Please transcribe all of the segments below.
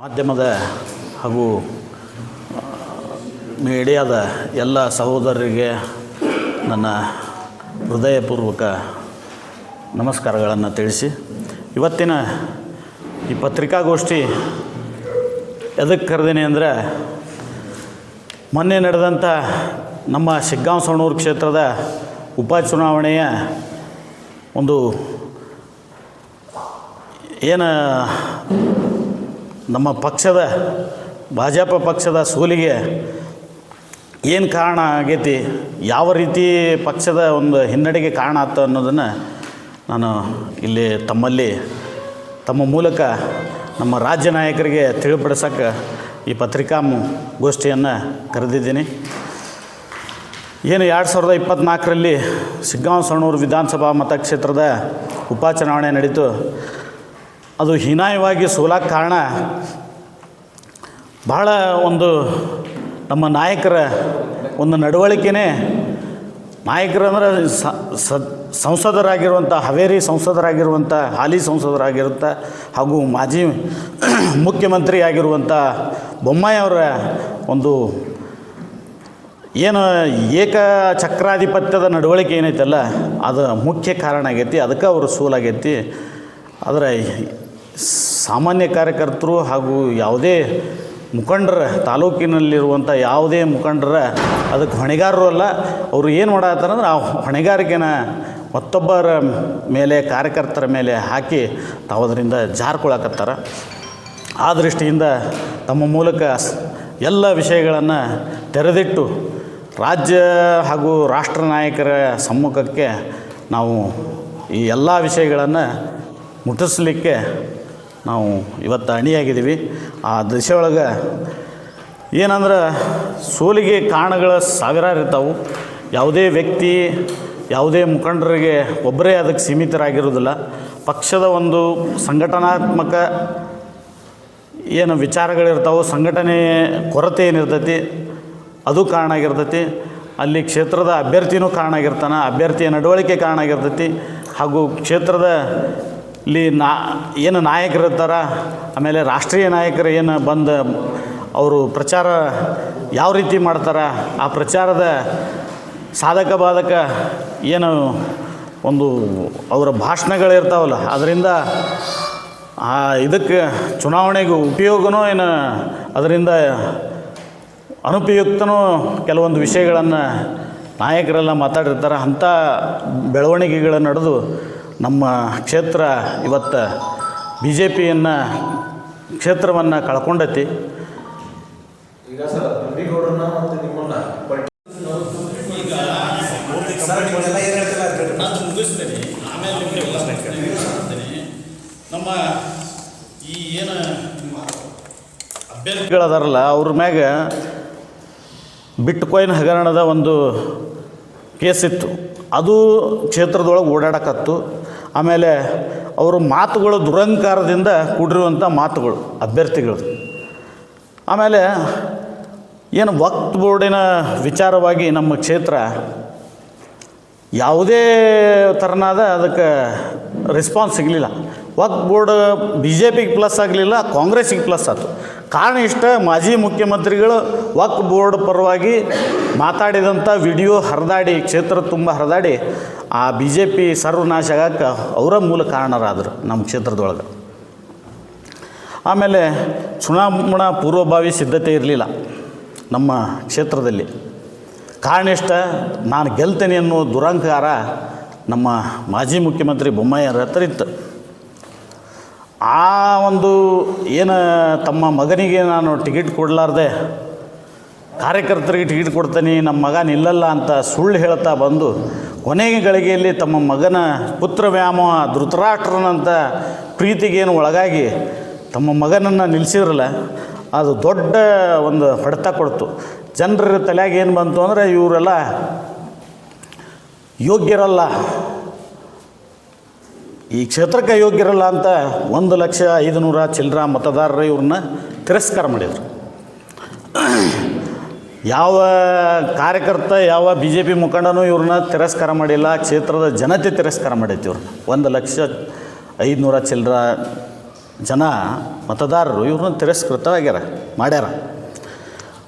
ಮಾಧ್ಯಮದ ಹಾಗೂ ಮೀಡಿಯಾದ ಎಲ್ಲ ಸಹೋದರರಿಗೆ ನನ್ನ ಹೃದಯಪೂರ್ವಕ ನಮಸ್ಕಾರಗಳನ್ನು ತಿಳಿಸಿ. ಇವತ್ತಿನ ಈ ಪತ್ರಿಕಾಗೋಷ್ಠಿ ಎದಕ್ಕೆ ಕರೆದೀನಿ ಅಂದರೆ, ಮೊನ್ನೆ ನಡೆದಂಥ ನಮ್ಮ ಶಿಗ್ಗಾಂವ್ ಸವಣೂರು ಕ್ಷೇತ್ರದ ಉಪಚುನಾವಣೆಯ ಒಂದು, ಏನು ನಮ್ಮ ಪಕ್ಷದ, ಭಾಜಪ ಪಕ್ಷದ ಸೋಲಿಗೆ ಏನು ಕಾರಣ ಆಗೈತಿ, ಯಾವ ರೀತಿ ಪಕ್ಷದ ಒಂದು ಹಿನ್ನಡೆಗೆ ಕಾರಣ ಆಯ್ತು ಅನ್ನೋದನ್ನು ನಾನು ಇಲ್ಲಿ ತಮ್ಮಲ್ಲಿ, ತಮ್ಮ ಮೂಲಕ ನಮ್ಮ ರಾಜ್ಯ ನಾಯಕರಿಗೆ ತಿಳಿಪಡಿಸೋಕ್ಕೆ ಈ ಪತ್ರಿಕಾ ಗೋಷ್ಠಿಯನ್ನು ಕರೆದಿದ್ದೀನಿ. ಏನು ಎರಡು ಸಾವಿರದ ಇಪ್ಪತ್ತ್ನಾಲ್ಕರಲ್ಲಿ ಸಿಗ್ಗಾಂವ್ ಸಣ್ಣೂರು ವಿಧಾನಸಭಾ ಮತಕ್ಷೇತ್ರದ ಉಪಚುನಾವಣೆ ನಡೀತು. ಅದು ಹೀನಾಯವಾಗಿ ಸೋಲಕ್ಕೆ ಕಾರಣ ಬಹಳ ಒಂದು ನಮ್ಮ ನಾಯಕರ ಒಂದು ನಡವಳಿಕೆನೇ ನಾಯಕರಂದ್ರೆ ಸ- ಸಂಸದರಾಗಿರುವಂಥ ಹವೇರಿ ಸಂಸದರಾಗಿರುವಂಥ ಹಾಲಿ ಸಂಸದರಾಗಿರುವಂಥ ಹಾಗೂ ಮಾಜಿ ಮುಖ್ಯಮಂತ್ರಿ ಆಗಿರುವಂಥ ಬೊಮ್ಮಾಯಿಯವರ ಒಂದು ಏನು ಏಕ ಚಕ್ರಾಧಿಪತ್ಯದ ನಡವಳಿಕೆ ಏನೈತಲ್ಲ, ಅದು ಮುಖ್ಯ ಕಾರಣ ಆಗೈತಿ, ಅದಕ್ಕೆ ಅವರು ಸೋಲಾಗೈತಿ. ಆದರೆ ಸಾಮಾನ್ಯ ಕಾರ್ಯಕರ್ತರು ಹಾಗೂ ಯಾವುದೇ ಮುಖಂಡರ ತಾಲೂಕಿನಲ್ಲಿರುವಂಥ ಯಾವುದೇ ಮುಖಂಡರ ಅದಕ್ಕೆ ಹೊಣೆಗಾರರು ಅಲ್ಲ, ಅವರು ಏನು ಮಾಡತ್ತಾರಂದ್ರೆ ಆ ಹೊಣೆಗಾರಿಕೆನ ಮತ್ತೊಬ್ಬರ ಮೇಲೆ, ಕಾರ್ಯಕರ್ತರ ಮೇಲೆ ಹಾಕಿ ತಾವು ಅದರಿಂದ ಜಾರ್ಕೊಳಕತ್ತಾರ ಆ ದೃಷ್ಟಿಯಿಂದ ತಮ್ಮ ಮೂಲಕ ಎಲ್ಲ ವಿಷಯಗಳನ್ನು ತೆರೆದಿಟ್ಟು ರಾಜ್ಯ ಹಾಗೂ ರಾಷ್ಟ್ರ ನಾಯಕರ ಸಮ್ಮುಖಕ್ಕೆ ನಾವು ಈ ಎಲ್ಲ ವಿಷಯಗಳನ್ನು ಮುಟ್ಟಿಸ್ಲಿಕ್ಕೆ ನಾವು ಇವತ್ತು ಅಣಿಯಾಗಿದ್ದೀವಿ. ಆ ದೃಶ್ಯ ಒಳಗೆ ಏನಂದ್ರೆ ಸೋಲಿಗೆ ಕಾರಣಗಳ ಸಾವಿರಾರು ಇರ್ತಾವೆ. ಯಾವುದೇ ವ್ಯಕ್ತಿ, ಯಾವುದೇ ಮುಖಂಡರಿಗೆ ಒಬ್ಬರೇ ಅದಕ್ಕೆ ಸೀಮಿತರಾಗಿರೋದಿಲ್ಲ ಪಕ್ಷದ ಒಂದು ಸಂಘಟನಾತ್ಮಕ ಏನು ವಿಚಾರಗಳಿರ್ತಾವೆ, ಸಂಘಟನೆ ಕೊರತೆ ಏನಿರ್ತೈತಿ, ಅದು ಕಾರಣ ಆಗಿರ್ತೈತಿ. ಅಲ್ಲಿ ಕ್ಷೇತ್ರದ ಅಭ್ಯರ್ಥಿನೂ ಕಾರಣ ಆಗಿರ್ತಾನೆ, ಅಭ್ಯರ್ಥಿಯ ನಡವಳಿಕೆ ಕಾರಣ ಆಗಿರ್ತೈತಿ. ಹಾಗೂ ಕ್ಷೇತ್ರದ ಇಲ್ಲಿ ನಾ, ಏನು ನಾಯಕರಿರ್ತಾರ, ಆಮೇಲೆ ರಾಷ್ಟ್ರೀಯ ನಾಯಕರು ಏನು ಬಂದು ಅವರು ಪ್ರಚಾರ ಯಾವ ರೀತಿ ಮಾಡ್ತಾರೆ, ಆ ಪ್ರಚಾರದ ಸಾಧಕ ಬಾಧಕ ಏನು ಒಂದು ಅವರ ಭಾಷಣಗಳಿರ್ತಾವಲ್ಲ ಅದರಿಂದ ಆ ಇದಕ್ಕೆ ಚುನಾವಣೆಗೆ ಉಪಯೋಗನೋ ಏನು ಅದರಿಂದ ಅನುಪಯುಕ್ತನೂ ಕೆಲವೊಂದು ವಿಷಯಗಳನ್ನು ನಾಯಕರೆಲ್ಲ ಮಾತಾಡಿರ್ತಾರೆ, ಅಂಥ ಬೆಳವಣಿಗೆಗಳ ನಡೆದು ನಮ್ಮ ಕ್ಷೇತ್ರ ಇವತ್ತು ಬಿ ಜೆ ಪಿಯನ್ನು ಕ್ಷೇತ್ರವನ್ನು ಕಳ್ಕೊಂಡೈತಿ ನಮ್ಮ ಈ ಏನು ಅಭ್ಯರ್ಥಿಗಳದಾರಲ್ಲ ಅವ್ರ ಮ್ಯಾಗ ಬಿಟ್ ಕಾಯಿನ್ ಹಗರಣದ ಒಂದು ಕೇಸ್ ಇತ್ತು. ಅದು ಕ್ಷೇತ್ರದೊಳಗೆ ಓಡಾಡಕತ್ತು. ಆಮೇಲೆ ಅವರು ಮಾತುಗಳು ದುರಂಕಾರದಿಂದ ಕೂಡಿರುವಂಥ ಮಾತುಗಳು, ಅಭ್ಯರ್ಥಿಗಳು. ಆಮೇಲೆ ಏನು ವಕ್ತ್ ಬೋರ್ಡಿನ ವಿಚಾರವಾಗಿ ನಮ್ಮ ಕ್ಷೇತ್ರ ಯಾವುದೇ ಥರನಾದ ಅದಕ್ಕೆ ರೆಸ್ಪಾನ್ಸ್ ಸಿಗಲಿಲ್ಲ. ವಕ್ತ್ ಬೋರ್ಡ್ ಬಿ ಜೆ ಪಿಗೆ ಪ್ಲಸ್ ಆಗಲಿಲ್ಲ, ಕಾಂಗ್ರೆಸ್ಸಿಗೆ ಪ್ಲಸ್ ಆಯಿತು ಕಾರಣ ಇಷ್ಟ, ಮಾಜಿ ಮುಖ್ಯಮಂತ್ರಿಗಳು ವಕ್ ಬೋರ್ಡ್ ಪರವಾಗಿ ಮಾತಾಡಿದಂಥ ವಿಡಿಯೋ ಹರಿದಾಡಿ, ಕ್ಷೇತ್ರ ತುಂಬ ಹರಿದಾಡಿ, ಆ ಬಿ ಜೆ ಪಿ ಸರ್ವನಾಶ ಆಗಕ್ಕೆ ಅವರ ಮೂಲ ಕಾರಣರಾದರು ನಮ್ಮ ಕ್ಷೇತ್ರದೊಳಗೆ. ಆಮೇಲೆ ಚುನಾವಣಾ ಪೂರ್ವಭಾವಿ ಸಿದ್ಧತೆ ಇರಲಿಲ್ಲ ನಮ್ಮ ಕ್ಷೇತ್ರದಲ್ಲಿ. ಕಾರಣ ಇಷ್ಟ, ನಾನು ಗೆಲ್ತೇನೆ ಅನ್ನೋ ದುರಂಕಾರ ನಮ್ಮ ಮಾಜಿ ಮುಖ್ಯಮಂತ್ರಿ ಬೊಮ್ಮಯ್ಯರ ಹತ್ರ ಇತ್ತು. ಆ ಒಂದು ಏನು ತಮ್ಮ ಮಗನಿಗೆ ನಾನು ಟಿಕೆಟ್ ಕೊಡಲಾರ್ದೆ, ಕಾರ್ಯಕರ್ತರಿಗೆ ಟಿಕೆಟ್ ಕೊಡ್ತೀನಿ, ನಮ್ಮ ಮಗ ನಿಲ್ಲಲ್ಲ ಅಂತ ಸುಳ್ಳು ಹೇಳ್ತಾ ಬಂದು ಕೊನೆಗೆ ಗಳಿಗೆಯಲ್ಲಿ ತಮ್ಮ ಮಗನ ಪುತ್ರ ವ್ಯಾಮೋಹ ಧೃತರಾಷ್ಟ್ರನಂಥ ಪ್ರೀತಿಗೇನು ಒಳಗಾಗಿ ತಮ್ಮ ಮಗನನ್ನು ನಿಲ್ಲಿಸಿದ್ರಲ್ಲ ಅದು ದೊಡ್ಡ ಒಂದು ಹೊಡೆತ ಕೊಡ್ತು. ಜನರ ತಲೆಯಾಗ ಏನು ಬಂತು ಅಂದರೆ ಇವರೆಲ್ಲ ಯೋಗ್ಯರಲ್ಲ. ಈ ಕ್ಷೇತ್ರಕ್ಕೆ ಯೋಗ್ಯರಲ್ಲ ಅಂತ ಒಂದು ಲಕ್ಷ ಐದು ನೂರ ಚಿಲ್ಲರ ಮತದಾರರು ಇವ್ರನ್ನ ತಿರಸ್ಕಾರ ಮಾಡಿದರು. ಯಾವ ಕಾರ್ಯಕರ್ತ, ಯಾವ ಬಿ ಜೆ ಪಿ ಮುಖಂಡನೂ ಇವ್ರನ್ನ ತಿರಸ್ಕಾರ ಮಾಡಿಲ್ಲ, ಕ್ಷೇತ್ರದ ಜನತೆ ತಿರಸ್ಕಾರ ಮಾಡೈತಿ ಇವ್ರನ್ನ. ಒಂದು ಲಕ್ಷ ಐದುನೂರ ಚಿಲ್ಲರ ಜನ ಮತದಾರರು ಇವ್ರನ್ನ ತಿರಸ್ಕೃತವಾಗ್ಯಾರ ಮಾಡ್ಯಾರ.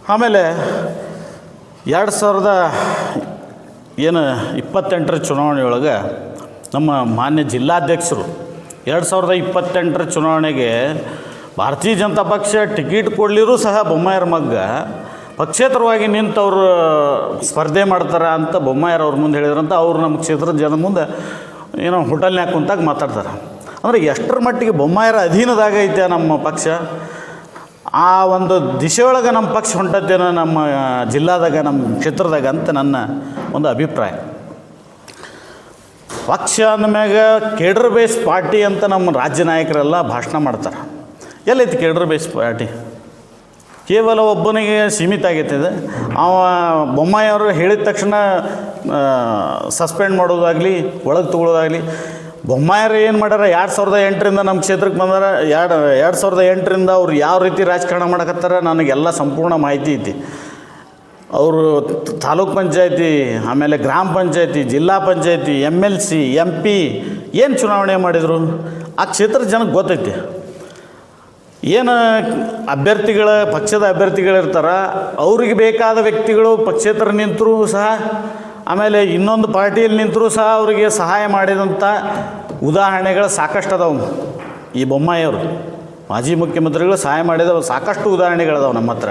ಆಮೇಲೆ ಎರಡು ಸಾವಿರದ ಏನು ಇಪ್ಪತ್ತೆಂಟರ ಚುನಾವಣೆ ಒಳಗೆ ನಮ್ಮ ಮಾನ್ಯ ಜಿಲ್ಲಾಧ್ಯಕ್ಷರು ಎರಡು ಸಾವಿರದ ಇಪ್ಪತ್ತೆಂಟರ ಚುನಾವಣೆಗೆ ಭಾರತೀಯ ಜನತಾ ಪಕ್ಷ ಟಿಕೆಟ್ ಕೊಡಲಿರೂ ಸಹ ಬೊಮ್ಮಾಯರ ಮಗ್ಗ ಪಕ್ಷೇತರವಾಗಿ ನಿಂತವ್ರು ಸ್ಪರ್ಧೆ ಮಾಡ್ತಾರೆ ಅಂತ ಬೊಮ್ಮಾಯರ್ ಅವ್ರ ಮುಂದೆ ಹೇಳಿದ್ರಂತ ಅವರು ನಮ್ಮ ಕ್ಷೇತ್ರದ ಜನ ಮುಂದೆ ಏನೋ ಹೋಟೆಲ್ನ್ಯಾಗ ಕುಂತಾಗ ಮಾತಾಡ್ತಾರೆ. ಅಂದರೆ ಎಷ್ಟರ ಮಟ್ಟಿಗೆ ಬೊಮ್ಮಾಯರ ಅಧೀನದಾಗ ಐತೆ ನಮ್ಮ ಪಕ್ಷ? ಆ ಒಂದು ದಿಶೆಯೊಳಗೆ ನಮ್ಮ ಪಕ್ಷ ಹೊಂಟದ್ದೇನೋ ನಮ್ಮ ಜಿಲ್ಲಾದಾಗ, ನಮ್ಮ ಕ್ಷೇತ್ರದಾಗ ಅಂತ ನನ್ನ ಒಂದು ಅಭಿಪ್ರಾಯ. ಪಕ್ಷ ಅಂದಮ್ಯಾಗ ಕೇಡರ್ ಬೇಸ್ ಪಾರ್ಟಿ ಅಂತ ನಮ್ಮ ರಾಜ್ಯ ನಾಯಕರೆಲ್ಲ ಭಾಷಣ ಮಾಡ್ತಾರೆ. ಎಲ್ಲೈತಿ ಕೇಡರ್ ಬೇಸ್ ಪಾರ್ಟಿ ಕೇವಲ ಒಬ್ಬನಿಗೆ ಸೀಮಿತ ಆಗೈತಿದೆ ಅವ ಬೊಮ್ಮಾಯಿ ಅವರು ಹೇಳಿದ ತಕ್ಷಣ ಸಸ್ಪೆಂಡ್ ಮಾಡೋದಾಗಲಿ, ಒಳಗೆ ತಗೊಳ್ಳೋದಾಗಲಿ ಬೊಮ್ಮಾಯರು ಏನು ಮಾಡ್ಯಾರ, ಎರಡು ಸಾವಿರದ ಎಂಟರಿಂದ ನಮ್ಮ ಕ್ಷೇತ್ರಕ್ಕೆ ಬಂದಾರ, ಎರಡು ಎರಡು ಸಾವಿರದ ಎಂಟರಿಂದ ಅವ್ರು ಯಾವ ರೀತಿ ರಾಜಕಾರಣ ಮಾಡಕತ್ತಾರ, ನನಗೆಲ್ಲ ಸಂಪೂರ್ಣ ಮಾಹಿತಿ ಐತಿ. ಅವರು ತಾಲೂಕ್ ಪಂಚಾಯತಿ, ಆಮೇಲೆ ಗ್ರಾಮ ಪಂಚಾಯತಿ, ಜಿಲ್ಲಾ ಪಂಚಾಯತಿ M L C M P ಏನು ಚುನಾವಣೆ ಮಾಡಿದರು? ಆ ಕ್ಷೇತ್ರದ ಜನಕ್ಕೆ ಗೊತ್ತೈತಿ. ಏನು ಅಭ್ಯರ್ಥಿಗಳ, ಪಕ್ಷದ ಅಭ್ಯರ್ಥಿಗಳಿರ್ತಾರ, ಅವ್ರಿಗೆ ಬೇಕಾದ ವ್ಯಕ್ತಿಗಳು ಪಕ್ಷೇತರ ನಿಂತರೂ ಸಹ, ಆಮೇಲೆ ಇನ್ನೊಂದು ಪಾರ್ಟಿಯಲ್ಲಿ ನಿಂತರೂ ಸಹ ಅವರಿಗೆ ಸಹಾಯ ಮಾಡಿದಂಥ ಉದಾಹರಣೆಗಳು ಸಾಕಷ್ಟು ಅದಾವು ಈ ಬೊಮ್ಮಾಯಿಯವರು, ಮಾಜಿ ಮುಖ್ಯಮಂತ್ರಿಗಳು ಸಹಾಯ ಮಾಡಿದವು ಸಾಕಷ್ಟು ಉದಾಹರಣೆಗಳದಾವೆ ನಮ್ಮ ಹತ್ರ.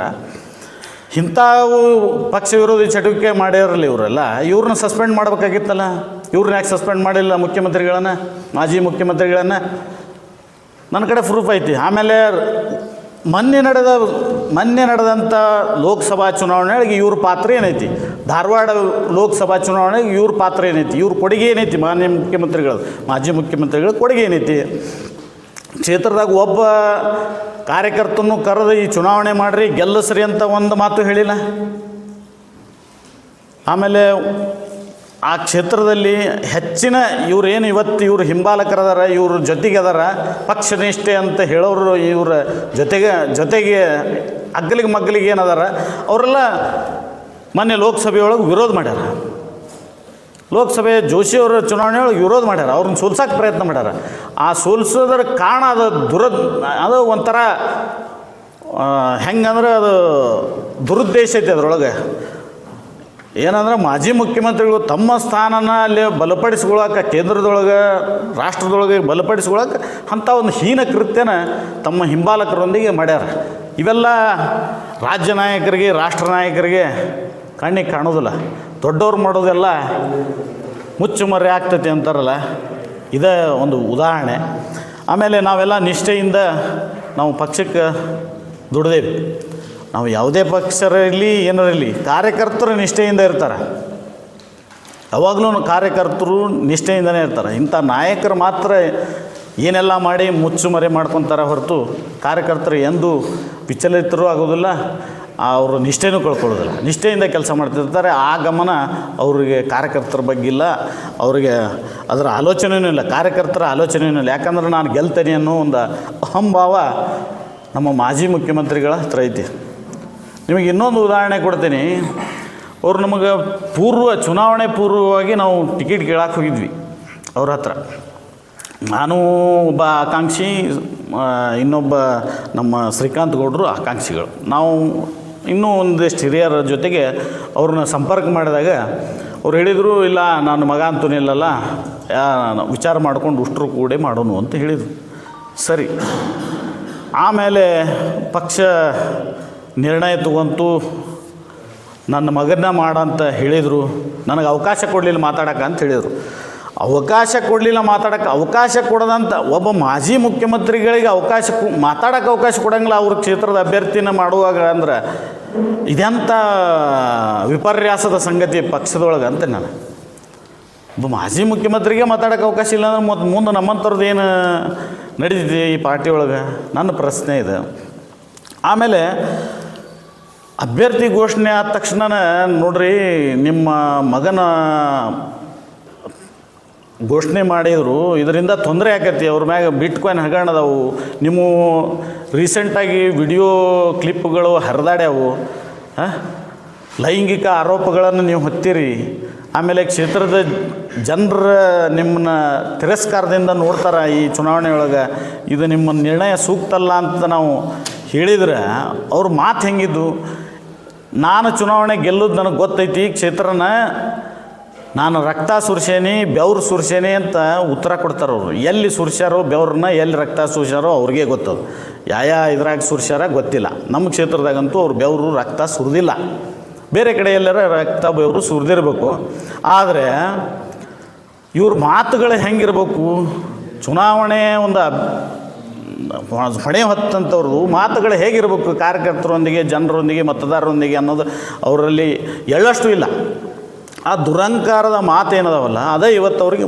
ಇಂಥವು ಪಕ್ಷ ವಿರೋಧಿ ಚಟುವಟಿಕೆ ಮಾಡಿರಲಿಲ್ಲ ಇವರೆಲ್ಲ ಇವ್ರನ್ನ ಸಸ್ಪೆಂಡ್ ಮಾಡಬೇಕಾಗಿತ್ತಲ್ಲ? ಇವ್ರನ್ನ ಯಾಕೆ ಸಸ್ಪೆಂಡ್ ಮಾಡಿಲ್ಲ ಮುಖ್ಯಮಂತ್ರಿಗಳನ್ನು, ಮಾಜಿ ಮುಖ್ಯಮಂತ್ರಿಗಳನ್ನು? ನನ್ನ ಕಡೆ ಪ್ರೂಫ್ ಐತಿ. ಆಮೇಲೆ ಮೊನ್ನೆ ನಡೆದ, ಮೊನ್ನೆ ನಡೆದಂಥ ಲೋಕಸಭಾ ಚುನಾವಣೆಗೆ ಇವ್ರ ಪಾತ್ರ ಏನೈತಿ? ಧಾರವಾಡ ಲೋಕಸಭಾ ಚುನಾವಣೆಗೆ ಇವ್ರ ಪಾತ್ರ ಏನೈತಿ? ಇವ್ರ ಕೊಡುಗೆ ಏನೈತಿ ಮಾನ್ಯ ಮುಖ್ಯಮಂತ್ರಿಗಳು ಮಾಜಿ ಮುಖ್ಯಮಂತ್ರಿಗಳ ಕೊಡುಗೆ ಏನೈತಿ? ಕ್ಷೇತ್ರದಾಗ ಒಬ್ಬ ಕಾರ್ಯಕರ್ತನು ಕರೆದು ಈ ಚುನಾವಣೆ ಮಾಡಿರಿ, ಗೆಲ್ಲಿಸ್ರಿ ಅಂತ ಒಂದು ಮಾತು ಹೇಳಿಲ್ಲ. ಆಮೇಲೆ ಆ ಕ್ಷೇತ್ರದಲ್ಲಿ ಹೆಚ್ಚಿನ ಇವ್ರೇನು ಇವತ್ತು ಇವರು ಹಿಂಬಾಲಕರದಾರ, ಇವ್ರ ಜೊತೆಗೆ ಅದಾರ, ಪಕ್ಷನಿಷ್ಠೆ ಅಂತ ಹೇಳೋರು ಇವರ ಜೊತೆಗೆ ಜೊತೆಗೆ ಅಗ್ಗಲಿಗೆ ಮಗ್ಗಲಿಗೆ ಏನದಾರ ಅವರೆಲ್ಲ ಮೊನ್ನೆ ಲೋಕಸಭೆಯೊಳಗೆ ವಿರೋಧ ಮಾಡ್ಯಾರ. ಲೋಕಸಭೆ ಜೋಶಿಯವರ ಚುನಾವಣೆ ಒಳಗೆ ವಿರೋಧ ಮಾಡ್ಯಾರ. ಅವ್ರನ್ನ ಸೋಲ್ಸೋಕೆ ಪ್ರಯತ್ನ ಮಾಡ್ಯಾರ. ಆ ಸೋಲ್ಸೋದ್ರ ಕಾರಣ ಅದು ದುರದ್, ಅದು ಒಂಥರ ಹೆಂಗಂದ್ರೆ ಅದು ದುರುದ್ದೇಶ ಐತಿ ಅದರೊಳಗೆ. ಏನಂದ್ರೆ ಮಾಜಿ ಮುಖ್ಯಮಂತ್ರಿಗಳು ತಮ್ಮ ಸ್ಥಾನನ ಅಲ್ಲಿ ಬಲಪಡಿಸ್ಕೊಳಕ್ಕೆ ಕೇಂದ್ರದೊಳಗೆ, ರಾಷ್ಟ್ರದೊಳಗೆ ಬಲಪಡಿಸ್ಕೊಳಕ್ಕೆ ಅಂಥ ಒಂದು ಹೀನ ಕೃತ್ಯನ ತಮ್ಮ ಹಿಂಬಾಲಕರೊಂದಿಗೆ ಮಾಡ್ಯಾರ. ಇವೆಲ್ಲ ರಾಜ್ಯ ನಾಯಕರಿಗೆ, ರಾಷ್ಟ್ರ ನಾಯಕರಿಗೆ ಕಣ್ಣಿಗೆ ಕಾಣೋದಿಲ್ಲ. ದೊಡ್ಡವ್ರು ಮಾಡೋದೆಲ್ಲ ಮುಚ್ಚುಮರೆ ಆಗ್ತೈತಿ ಅಂತಾರಲ್ಲ, ಇದೇ ಒಂದು ಉದಾಹರಣೆ. ಆಮೇಲೆ ನಾವೆಲ್ಲ ನಿಷ್ಠೆಯಿಂದ ನಾವು ಪಕ್ಷಕ್ಕೆ ದುಡ್ದೇವಿ. ನಾವು ಯಾವುದೇ ಪಕ್ಷರಲ್ಲಿ ಏನಾರಿರಲಿ ಕಾರ್ಯಕರ್ತರು ನಿಷ್ಠೆಯಿಂದ ಇರ್ತಾರೆ. ಯಾವಾಗಲೂ ಕಾರ್ಯಕರ್ತರು ನಿಷ್ಠೆಯಿಂದನೇ ಇರ್ತಾರೆ. ಇಂಥ ನಾಯಕರು ಮಾತ್ರ ಏನೆಲ್ಲ ಮಾಡಿ ಮುಚ್ಚುಮರೆ ಮಾಡ್ಕೊತಾರೆ ಹೊರತು ಕಾರ್ಯಕರ್ತರು ಎಂದೂ ವಿಚಲಿತರೂ ಆಗೋದಿಲ್ಲ. ಅವರು ನಿಷ್ಠೆನೂ ಕಳ್ಕೊಳ್ಳೋದಿಲ್ಲ. ನಿಷ್ಠೆಯಿಂದ ಕೆಲಸ ಮಾಡ್ತಿರ್ತಾರೆ. ಆ ಗಮನ ಅವರಿಗೆ ಕಾರ್ಯಕರ್ತರ ಬಗ್ಗೆ ಇಲ್ಲ ಅವರಿಗೆ ಅದರ ಆಲೋಚನೆಯೂ ಇಲ್ಲ. ಕಾರ್ಯಕರ್ತರ ಆಲೋಚನೆಯೂ ಇಲ್ಲ. ಯಾಕಂದ್ರೆ ನಾನು ಗೆಲ್ತೇನೆ ಅನ್ನೋ ಒಂದು ಅಹಂಭಾವ ನಮ್ಮ ಮಾಜಿ ಮುಖ್ಯಮಂತ್ರಿಗಳ ಹತ್ರ ಐತಿ. ನಿಮಗೆ ಇನ್ನೊಂದು ಉದಾಹರಣೆ ಕೊಡ್ತೀನಿ. ಅವರು ನಮಗೆ ಪೂರ್ವ, ಚುನಾವಣೆ ಪೂರ್ವವಾಗಿ ನಾವು ಟಿಕೆಟ್ ಕೇಳಕ್ಕೆ ಹೋಗಿದ್ವಿ ಅವ್ರ ಹತ್ರ. ನಾನು ಒಬ್ಬ ಆಕಾಂಕ್ಷಿ ಇನ್ನೊಬ್ಬ ನಮ್ಮ ಶ್ರೀಕಾಂತ್ ಗೌಡರು ಆಕಾಂಕ್ಷಿಗಳು. ನಾವು ಇನ್ನೂ ಒಂದಿಷ್ಟು ಹಿರಿಯರ ಜೊತೆಗೆ ಅವ್ರನ್ನ ಸಂಪರ್ಕ ಮಾಡಿದಾಗ ಅವ್ರು ಹೇಳಿದರು, ಇಲ್ಲ, ನಾನು ಮಗ ಅಂತೂ ಇಲ್ಲಲ್ಲ ವಿಚಾರ ಮಾಡ್ಕೊಂಡು ಉಷ್ಟ್ರು ಕೂಡ ಮಾಡೋನು, ಅಂತ ಹೇಳಿದರು. ಸರಿ. ಆಮೇಲೆ ಪಕ್ಷ ನಿರ್ಣಯ ತಗೊಂತು, ನನ್ನ ಮಗನ ಮಾಡಂತ ಹೇಳಿದರು. ನನಗೆ ಅವಕಾಶ ಕೊಡಲಿಲ್ಲ ಮಾತಾಡಕ್ಕೆ ಅಂತ ಹೇಳಿದರು. ಅವಕಾಶ ಕೊಡಲಿಲ್ಲ ಮಾತಾಡಕ್ಕೆ ಅವಕಾಶ ಕೊಡದಂತ ಒಬ್ಬ ಮಾಜಿ ಮುಖ್ಯಮಂತ್ರಿಗಳಿಗೆ ಅವಕಾಶ ಮಾತಾಡೋಕೆ ಅವಕಾಶ ಕೊಡಂಗಿಲ್ಲ. ಅವ್ರ ಕ್ಷೇತ್ರದ ಅಭ್ಯರ್ಥಿನ ಮಾಡುವಾಗ ಅಂದ್ರೆ ಇದೆಂಥ ವಿಪರ್ಯಾಸದ ಸಂಗತಿ ಪಕ್ಷದೊಳಗೆ ಅಂತ ನಾನು. ಒಬ್ಬ ಮಾಜಿ ಮುಖ್ಯಮಂತ್ರಿಗೆ ಮಾತಾಡೋಕೆ ಅವಕಾಶ ಇಲ್ಲ ಅಂದ್ರೆ ಮತ್ತು ಮುಂದೆ ನಮ್ಮಂಥವ್ರದ್ದು ಏನು ನಡೀತಿದೆ ಈ ಪಾರ್ಟಿ ಒಳಗೆ? ನನ್ನ ಪ್ರಶ್ನೆ ಇದೆ. ಆಮೇಲೆ ಅಭ್ಯರ್ಥಿ ಘೋಷಣೆ ಆದ ತಕ್ಷಣ ನೋಡ್ರಿ, ನಿಮ್ಮ ಮಗನ ಘೋಷಣೆ ಮಾಡಿದರು, ಇದರಿಂದ ತೊಂದರೆ ಆಕೈತಿ, ಅವ್ರ ಮ್ಯಾಗ ಬಿಟ್ ಕಾಯಿನ್ ಹಗರಣ ಅದಾವು ನಿಮ್ಮ ರೀಸೆಂಟಾಗಿ ವಿಡಿಯೋ ಕ್ಲಿಪ್ಗಳು ಹರಿದಾಡ್ಯಾವು. ಹಾಂ? ಲೈಂಗಿಕ ಆರೋಪಗಳನ್ನು ನೀವು ಹೊತ್ತೀರಿ. ಆಮೇಲೆ ಕ್ಷೇತ್ರದ ಜನರ ನಿಮ್ಮನ್ನ ತಿರಸ್ಕಾರದಿಂದ ನೋಡ್ತಾರೆ ಈ ಚುನಾವಣೆ ಒಳಗೆ. ಇದು ನಿಮ್ಮ ನಿರ್ಣಯ ಸೂಕ್ತ ಅಲ್ಲ ಅಂತ ನಾವು ಹೇಳಿದ್ರೆ, ಅವ್ರ ಮಾತು ಹೆಂಗಿದ್ದು? ನಾನು ಚುನಾವಣೆ ಗೆಲ್ಲೋದು ನನಗೆ ಗೊತ್ತೈತಿ, ಕ್ಷೇತ್ರನ ನಾನು ರಕ್ತ ಸುರ್ಸೇನಿ, ಬೆವ್ರು ಸುರ್ಸೇನಿ ಅಂತ ಉತ್ತರ ಕೊಡ್ತಾರೆ ಅವರು. ಎಲ್ಲಿ ಸುರ್ಸ್ಯಾರೋ ಬೆವ್ರನ್ನ ಎಲ್ಲಿ ರಕ್ತ ಸುರ್ಸ್ಯಾರೋ ಅವ್ರಿಗೆ ಗೊತ್ತದು. ಯಾವ ಇದ್ರಾಗ ಸುರ್ಸ್ಯಾರ ಗೊತ್ತಿಲ್ಲ. ನಮ್ಮ ಕ್ಷೇತ್ರದಾಗಂತೂ ಅವ್ರು ಬೆವರು, ರಕ್ತ ಸುರಿದಿಲ್ಲ. ಬೇರೆ ಕಡೆ ಎಲ್ಲರ ರಕ್ತ, ಬೆವರು ಸುರಿದಿರಬೇಕು. ಆದರೆ ಇವ್ರ ಮಾತುಗಳು ಹೆಂಗಿರಬೇಕು? ಚುನಾವಣೆ ಒಂದು ಹೊಣೆ ಹೊತ್ತಂಥವ್ರದ್ದು ಮಾತುಗಳು ಹೇಗಿರಬೇಕು? ಕಾರ್ಯಕರ್ತರೊಂದಿಗೆ, ಜನರೊಂದಿಗೆ, ಮತದಾರರೊಂದಿಗೆ ಅನ್ನೋದು ಅವರಲ್ಲಿ ಎಳ್ಳಷ್ಟು ಇಲ್ಲ. ಆ ದುರಂಕಾರದ ಮಾತೇನದವಲ್ಲ, ಅದೇ ಇವತ್ತು ಅವರಿಗೆ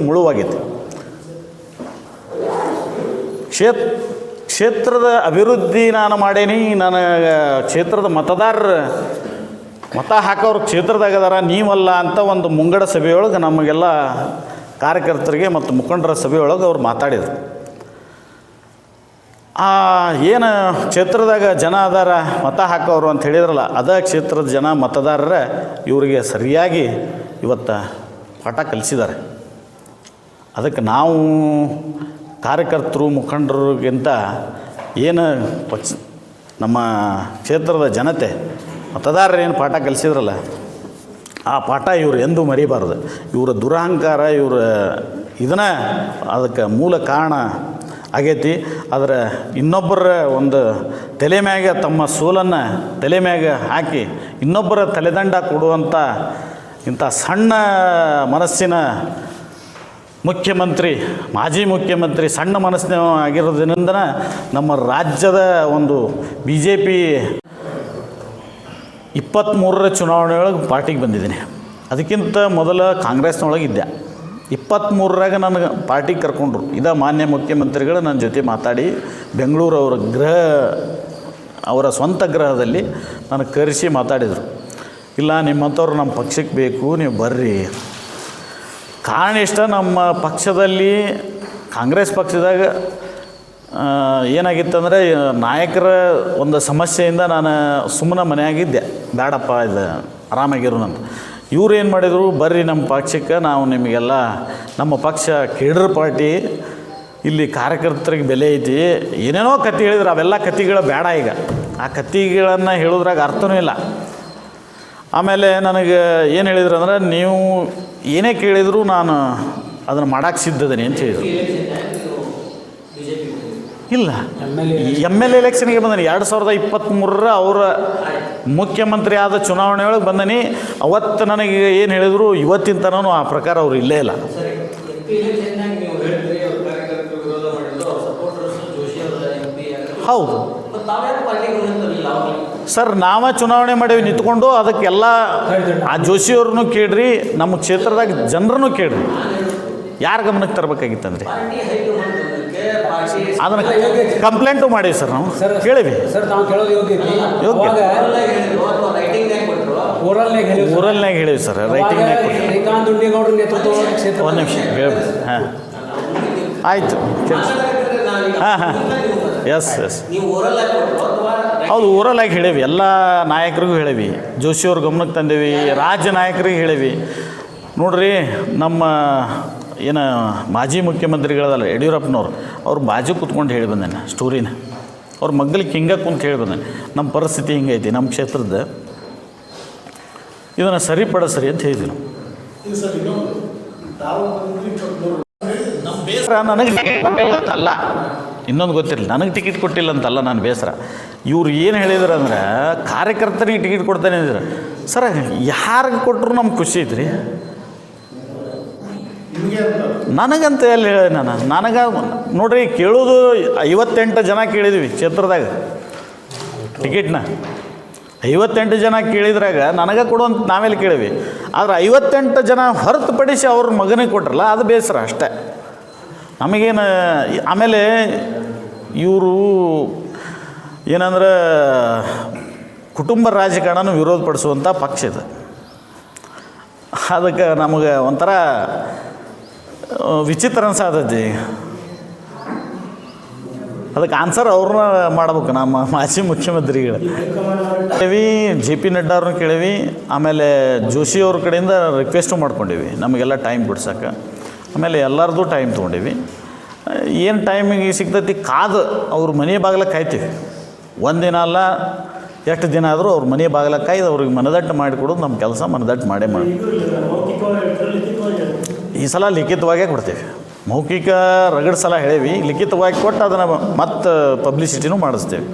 ಕ್ಷೇತ್, ಕ್ಷೇತ್ರದ ಅಭಿವೃದ್ಧಿ ನಾನು ಮಾಡೇನಿ ನಾನು ಕ್ಷೇತ್ರದ ಮತದಾರರ ಮತ ಹಾಕೋರು ಕ್ಷೇತ್ರದಾಗ ಅದಾರ ನೀವಲ್ಲ ಅಂತ ಒಂದು ಮುಂಗಡ ಸಭೆಯೊಳಗೆ ನಮಗೆಲ್ಲ ಕಾರ್ಯಕರ್ತರಿಗೆ ಮತ್ತು ಮುಖಂಡರ ಸಭೆಯೊಳಗೆ ಅವ್ರು ಮಾತಾಡಿದರು. ಆ, ಏನು ಕ್ಷೇತ್ರದಾಗ ಜನ ಅದಾರ, ಮತ ಹಾಕೋರು ಅಂತ ಹೇಳಿದ್ರಲ್ಲ, ಅದ ಕ್ಷೇತ್ರದ ಜನ ಮತದಾರರ ಇವರಿಗೆ ಸರಿಯಾಗಿ ಇವತ್ತು ಪಾಠ ಕಲಿಸಿದ್ದಾರೆ. ಅದಕ್ಕೆ ನಾವು ಕಾರ್ಯಕರ್ತರು, ಮುಖಂಡರಿಗಿಂತ ಏನು ಪಕ್ಷ, ನಮ್ಮ ಕ್ಷೇತ್ರದ ಜನತೆ, ಮತದಾರರು ಏನು ಪಾಠ ಕಲಿಸಿದ್ರಲ್ಲ, ಆ ಪಾಠ ಇವರು ಎಂದೂ ಮರಿಬಾರ್ದು. ಇವರ ದುರಹಂಕಾರ, ಇವರ ಇದನ್ನ ಅದಕ್ಕೆ ಮೂಲ ಕಾರಣ ಆಗೈತಿ. ಆದರೆ ಇನ್ನೊಬ್ಬರ ಒಂದು ತಲೆ ಮ್ಯಾಗ ತಮ್ಮ ಸೋಲನ್ನು ತಲೆ ಮ್ಯಾಗ ಹಾಕಿ ಇನ್ನೊಬ್ಬರ ತಲೆದಂಡ ಕೊಡುವಂಥ ಇಂಥ ಸಣ್ಣ ಮನಸ್ಸಿನ ಮುಖ್ಯಮಂತ್ರಿ, ಮಾಜಿ ಮುಖ್ಯಮಂತ್ರಿ ಸಣ್ಣ ಮನಸ್ಸಿನ ಆಗಿರೋದ್ರಿಂದ ನಮ್ಮ ರಾಜ್ಯದ ಒಂದು ಬಿ ಜೆ ಪಿ ಇಪ್ಪತ್ತ್ಮೂರರ ಚುನಾವಣೆಯೊಳಗೆ ಪಾರ್ಟಿಗೆ ಬಂದಿದ್ದೀನಿ. ಅದಕ್ಕಿಂತ ಮೊದಲ ಕಾಂಗ್ರೆಸ್ನೊಳಗೆ ಇದ್ದೆ ಇಪ್ಪತ್ತ್ಮೂರರಾಗ ನನಗೆ ಪಾರ್ಟಿಗೆ ಕರ್ಕೊಂಡ್ರು. ಇದ ಮಾನ್ಯ ಮುಖ್ಯಮಂತ್ರಿಗಳು ನನ್ನ ಜೊತೆ ಮಾತಾಡಿ ಬೆಂಗಳೂರು ಅವರ ಗೃಹ ಅವರ ಸ್ವಂತ ಗೃಹದಲ್ಲಿ ನನಗೆ ಕರೆಸಿ ಮಾತಾಡಿದರು. ಇಲ್ಲ, ನಿಮ್ಮಂಥವ್ರು ನಮ್ಮ ಪಕ್ಷಕ್ಕೆ ಬೇಕು, ನೀವು ಬರ್ರಿ. ಕಾರಣ ಇಷ್ಟ ನಮ್ಮ ಪಕ್ಷದಲ್ಲಿ ಕಾಂಗ್ರೆಸ್ ಪಕ್ಷದಾಗ ಏನಾಗಿತ್ತಂದರೆ, ನಾಯಕರ ಒಂದು ಸಮಸ್ಯೆಯಿಂದ ನಾನು ಸುಮ್ಮನೆ ಮನೆಯಾಗಿದ್ದೆ. ಬೇಡಪ್ಪ, ಇದು ಆರಾಮಾಗಿರು ಅಂತ. ಇವ್ರು ಏನು ಮಾಡಿದರು? ಬರ್ರಿ ನಮ್ಮ ಪಕ್ಷಕ್ಕೆ, ನಾವು ನಿಮಗೆಲ್ಲ ನಮ್ಮ ಪಕ್ಷ ಕೇಡರ್ ಪಾರ್ಟಿ, ಇಲ್ಲಿ ಕಾರ್ಯಕರ್ತರಿಗೆ ಬೆಲೆ ಐತಿ. ಏನೇನೋ ಕತೆ ಹೇಳಿದ್ರು, ಅವೆಲ್ಲ ಕತೆಗಳು ಬೇಡ ಈಗ. ಆ ಕತೆಗಳನ್ನು ಹೇಳೋದ್ರಾಗ ಅರ್ಥನೂ ಇಲ್ಲ. ಆಮೇಲೆ ನನಗೆ ಏನು ಹೇಳಿದ್ರು ಅಂದ್ರೆ, ನೀವು ಏನೇ ಕೇಳಿದರೂ ನಾನು ಅದನ್ನು ಮಾಡಕ್ಕೆ ಸಿದ್ಧದೇನೆ ಅಂತ ಹೇಳಿದರು. ಇಲ್ಲ. ಎಂ ಎಲ್ ಎಲೆಕ್ಷನ್ಗೆ ಬಂದನಿ. ಎರಡು ಸಾವಿರದ ಇಪ್ಪತ್ತ್ಮೂರರ ಅವರ ಮುಖ್ಯಮಂತ್ರಿ ಆದ ಚುನಾವಣೆ ಒಳಗೆ ಬಂದನಿ. ಅವತ್ತು ನನಗೆ ಏನು ಹೇಳಿದ್ರು, ಇವತ್ತಿನ ತನೂ ಆ ಪ್ರಕಾರ ಅವ್ರು ಇಲ್ಲೇ ಇಲ್ಲ. ಹೌದು. ಸರ್, ನಾವೇ ಚುನಾವಣೆ ಮಾಡೇವಿ ನಿಂತ್ಕೊಂಡು ಅದಕ್ಕೆಲ್ಲ ಆ ಜೋಶಿಯವ್ರನ್ನೂ ಕೇಳ್ರಿ, ನಮ್ಮ ಕ್ಷೇತ್ರದಾಗ ಜನರನ್ನು ಕೇಳ್ರಿ. ಯಾರ ಗಮನಕ್ಕೆ ತರಬೇಕಾಗಿತ್ತಂದ್ರೆ? ಅದನ್ನು ಕಂಪ್ಲೇಂಟು ಮಾಡಿ ಸರ್ ನಾವು. ಕೇಳಿವಿ. ಸರ್ ನಾವು ಕೇಳೋದು ಯೋಗ್ಯ ಊರಲ್ನಾಗ ಹೇಳಿವಿ ಸರ್ ರೈಟಿಂಗ್ನಾಗ ಒಂದು ನಿಮಿಷ ಹೇಳಿ ಹಾಂ. ಆಯಿತು. ಹಾಂ ಹಾಂ. ಎಸ್ ಎಸ್ ಹೌದು ಊರಲ್ಲಾಗಿ ಹೇಳಿವಿ. ಎಲ್ಲ ನಾಯಕರಿಗೂ ಹೇಳಿವಿ. ಜೋಶಿಯವ್ರ ಗಮನಕ್ಕೆ ತಂದೇವಿ. ರಾಜ್ಯ ನಾಯಕರಿಗೆ ಹೇಳೇವಿ. ನೋಡ್ರಿ ನಮ್ಮ ಏನು ಮಾಜಿ ಮುಖ್ಯಮಂತ್ರಿಗಳದಲ್ಲ ಯಡಿಯೂರಪ್ಪನವ್ರು ಅವ್ರು ಬಾಜು ಕೂತ್ಕೊಂಡು ಹೇಳಿ ಬಂದೇನೆ ಸ್ಟೋರಿನ ಅವ್ರ ಮಗ್ಲಿಗೆ ಹಿಂಗೆ ಕುಂತ ಹೇಳಿ ಬಂದೆ ನಮ್ಮ ಪರಿಸ್ಥಿತಿ ಹಿಂಗೈತಿ ನಮ್ಮ ಕ್ಷೇತ್ರದ ಇದನ್ನು ಸರಿಪಡಿಸ್ರಿ ಅಂತ ಹೇಳಿದ್ವಿ ನಾವು ನಮ್ಮ ಬೇಸರ ನನಗೆ ಅಲ್ಲ ಇನ್ನೊಂದು ಗೊತ್ತಿರಲಿಲ್ಲ ನನಗೆ ಟಿಕೆಟ್ ಕೊಟ್ಟಿಲ್ಲ ಅಂತಲ್ಲ ನಾನು ಬೇಸರ. ಇವ್ರು ಏನು ಹೇಳಿದ್ರು ಅಂದ್ರೆ ಕಾರ್ಯಕರ್ತರಿಗೆ ಟಿಕೆಟ್ ಕೊಡ್ತಾನೆ ಇದ್ರೆ ಸರ ಯಾರಿಗೆ ಕೊಟ್ಟರು ನಮ್ಗೆ ಖುಷಿ ಐತ್ರಿ? ನನಗಂತ ಎಲ್ಲಿ ಹೇಳಿ ನಾನು? ನನಗೆ ನೋಡ್ರಿ ಕೇಳೋದು ಐವತ್ತೆಂಟು ಜನ ಕೇಳಿದ್ವಿ ಕ್ಷೇತ್ರದಾಗ. ಟಿಕೆಟ್ನ. ಐವತ್ತೆಂಟು ಜನ ಕೇಳಿದ್ರಾಗ ನನಗೆ ಕೊಡುವಂತ ನಾವೆಲ್ಲಿ ಕೇಳಿವಿ ಆದ್ರೆ ಐವತ್ತೆಂಟು ಜನ ಹೊರತುಪಡಿಸಿ ಅವ್ರ ಮಗನಿಗೆ ಕೊಟ್ರಲ್ಲ, ಅದು ಬೇಸರ ಅಷ್ಟೇ. ನಮಗೇನು, ಆಮೇಲೆ ಇವರು ಏನಂದ್ರೆ ಕುಟುಂಬ ರಾಜಕಾರಣನೂ ವಿರೋಧ ಪಡಿಸುವಂಥ ಪಕ್ಷ ಇದು. ಅದಕ್ಕೆ ನಮಗೆ ಒಂಥರ ವಿಚಿತ್ರ ಅನ್ಸಾತೈತಿ. ಅದಕ್ಕೆ ಆನ್ಸರ್ ಅವ್ರನ್ನ ಮಾಡ್ಬೇಕು, ನಮ್ಮ ಮಾಜಿ ಮುಖ್ಯಮಂತ್ರಿಗಳು. ಕೇಳೀವಿ ಜೆ ಪಿ ನಡ್ಡಾ ಅವ್ರನ್ನ ಕೇಳೀವಿ, ಆಮೇಲೆ ಜೋಶಿ ಅವ್ರ ಕಡೆಯಿಂದ ರಿಕ್ವೆಸ್ಟು ಮಾಡ್ಕೊಂಡೀವಿ, ನಮಗೆಲ್ಲ ಟೈಮ್ ಬಿಡ್ಸಕ್ಕೆ ಆಮೇಲೆ ಎಲ್ಲರದು ಟೈಮ್ ತೊಗೊಂಡೀವಿ. ಏನು ಟೈಮಿಗೆ ಸಿಗ್ತೈತಿ? ಕಾದು ಅವ್ರ ಮನೆ ಬಾಗಿಲ ಕಾಯ್ತೀವಿ. ಒಂದಿನ ಅಲ್ಲ, ಎಷ್ಟು ದಿನ ಆದರೂ ಅವ್ರ ಮನೆ ಬಾಗಿಲ ಕಾಯ್ದು ಅವ್ರಿಗೆ ಮನದಟ್ಟು ಮಾಡಿಕೊಡೋದು ನಮ್ಮ ಕೆಲಸ ಮನದಟ್ಟು ಮಾಡೇ ಮಾಡಿ ಈ ಸಲ ಲಿಖಿತವಾಗೇ ಕೊಡ್ತೀವಿ. ಮೌಖಿಕ ರಗಡ್ ಸಲ ಹೇಳೇವಿ, ಲಿಖಿತವಾಗಿ ಕೊಟ್ಟು ಅದನ್ನು ಮತ್ತೆ ಪಬ್ಲಿಸಿಟಿನೂ ಮಾಡಿಸ್ತೇವೆ.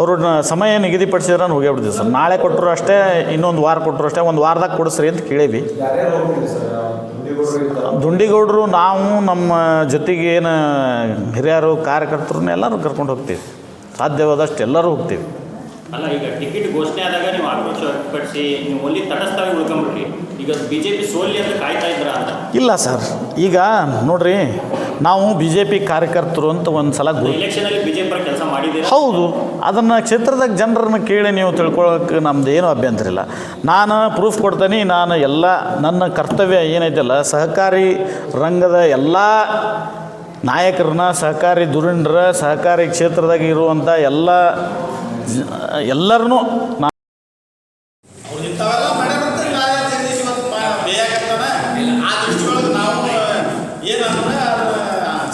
ಅವರು ಸಮಯ ನಿಗದಿಪಡಿಸಿದ್ರೆ ನಾನು ಹೋಗೇ ಬಿಡ್ತೀವಿ ಸರ್. ನಾಳೆ ಕೊಟ್ಟರು ಅಷ್ಟೇ, ಇನ್ನೊಂದು ವಾರ ಕೊಟ್ಟರು ಅಷ್ಟೇ, ಒಂದು ವಾರದಾಗ ಕೊಡಿಸ್ರಿ ಅಂತ ಕೇಳೀವಿ. ದುಂಡಿಗೌಡರು ನಾವು ನಮ್ಮ ಜೊತೆಗೆ ಏನು ಹಿರಿಯರು, ಕಾರ್ಯಕರ್ತರನ್ನ ಎಲ್ಲರೂ ಕರ್ಕೊಂಡು ಹೋಗ್ತೀವಿ. ಸಾಧ್ಯವಾದಷ್ಟು ಎಲ್ಲರೂ ಹೋಗ್ತೀವಿ. ಅಲ್ಲ ಈಗ ಟಿಕೆಟ್ ಘೋಷಣೆ ಆದಾಗ ನೀವು ಆಕ್ರೋಶ ವ್ಯಕ್ತಪಡಿಸಿ ನೀವು ಒಲ್ಲಿ ತಟಸ್ಥವಾಗಿ ಉಳ್ಕೊಂಬಿಟ್ರಿ. ಈಗ ಬಿ ಜೆ ಪಿ ಸೋಲಿ ಅಂತ ಕಾಯ್ತಾ ಇದ್ರ ಅಂತ? ಇಲ್ಲ ಸರ್. ಈಗ ನೋಡ್ರಿ ನಾವು ಬಿ ಜೆ ಪಿ ಕಾರ್ಯಕರ್ತರು ಅಂತ ಒಂದು ಸಲ ಎಲೆಕ್ಷನಲ್ಲಿ ಬಿ ಜೆ ಪಿ ಕೆಲಸ ಮಾಡಿದ್ದೀರಾ? ಹೌದು. ಅದನ್ನು ಕ್ಷೇತ್ರದಾಗ ಜನರನ್ನ ಕೇಳಿ ನೀವು ತಿಳ್ಕೊಳ್ಳೋಕೆ ನಮ್ದು ಏನು ಅಭ್ಯಂತರ ಇಲ್ಲ. ನಾನು ಪ್ರೂಫ್ ಕೊಡ್ತೇನೆ ನಾನು ಎಲ್ಲ ನನ್ನ ಕರ್ತವ್ಯ ಏನೈತಲ್ಲ ಸಹಕಾರಿ ರಂಗದ ಎಲ್ಲ ನಾಯಕರನ್ನ ಸಹಕಾರಿ ಧುರೀಣರ ಸಹಕಾರಿ ಕ್ಷೇತ್ರದಾಗ ಇರುವಂಥ ಎಲ್ಲ ಎಲ್ಲರನ್ನೂ ನಾನು ಅವ್ರು ಇಂಥವೆಲ್ಲ ಮಾಡ್ಯಾರಂತ ನಾಳೆ ಜಗದೀಶ್ ಇವತ್ತು ಮಾ- ಬೇಯಾಕತ್ತಾನ ಆ ದೃಷ್ಟಿಯೊಳಗೆ ನಾವು ಏನಂದ್ರೆ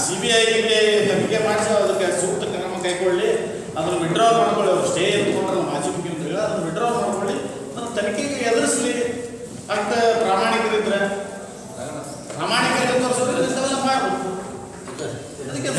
ಸಿ ಬಿ ಐಗೆ ತನಿಖೆ ಮಾಡಿಸಿ ಅದಕ್ಕೆ ಸೂಕ್ತ ಕ್ರಮ ಕೈಗೊಳ್ಳಿ ಅದನ್ನು ವಿಡ್ರಾ ಮಾಡ್ಕೊಳ್ಳಿ ಅವ್ರು ಸ್ಟೇ ಎತ್ಕೊಂಡ್ರೆ ಮಾಜಿ ಮುಖ್ಯಮಂತ್ರಿಗಳು ಅದನ್ನು ವಿಡ್ರಾ ಮಾಡ್ಕೊಳ್ಳಿ ಅದನ್ನು ತನಿಖೆಗೆ ಎದುರಿಸಲಿ ಅಂತ ಪ್ರಾಮಾಣಿಕರಿದ್ರೆ ಪ್ರಾಮಾಣಿಕರಿಗೆ ತೋರಿಸೋದ್ರೆ ಅದಕ್ಕೆ